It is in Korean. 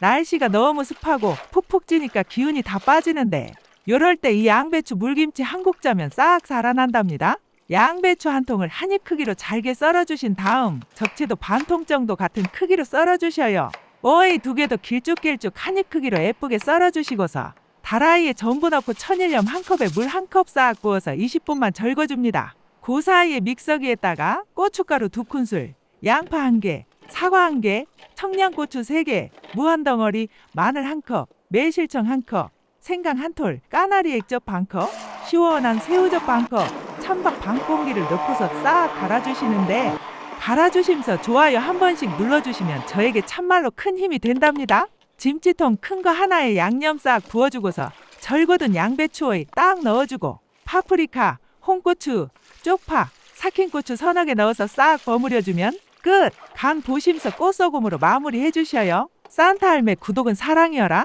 날씨가 너무 습하고 푹푹 찌니까 기운이 다 빠지는데 요럴 때 이 양배추 물김치 한 국자면 싹 살아난답니다. 양배추 한 통을 한 입 크기로 잘게 썰어주신 다음 적채도 반 통 정도 같은 크기로 썰어주셔요. 오이 두 개도 길쭉길쭉 한 입 크기로 예쁘게 썰어주시고서 다라이에 전부 넣고 천일염 한 컵에 물 한 컵 싹 부어서 20분만 절거줍니다. 그 사이에 믹서기에다가 고춧가루 두 큰술, 양파 한 개, 사과 한 개, 청양고추 세 개, 무 한 덩어리, 마늘 한 컵, 매실청 한 컵, 생강 한 톨, 까나리 액젓 반 컵, 시원한 새우젓 반 컵, 찬밥 반 공기를 넣고서 싹 갈아주시는데 갈아주시면서 좋아요 한 번씩 눌러주시면 저에게 참말로 큰 힘이 된답니다. 김치통 큰 거 하나에 양념 싹 부어주고서 절거든 양배추에 딱 넣어주고 파프리카, 홍고추, 쪽파, 삭힌 고추 서너 개 넣어서 싹 버무려주면 끝! 간 보심서 꽃소금으로 마무리 해 주셔요. 산타 할매 구독은 사랑이여라.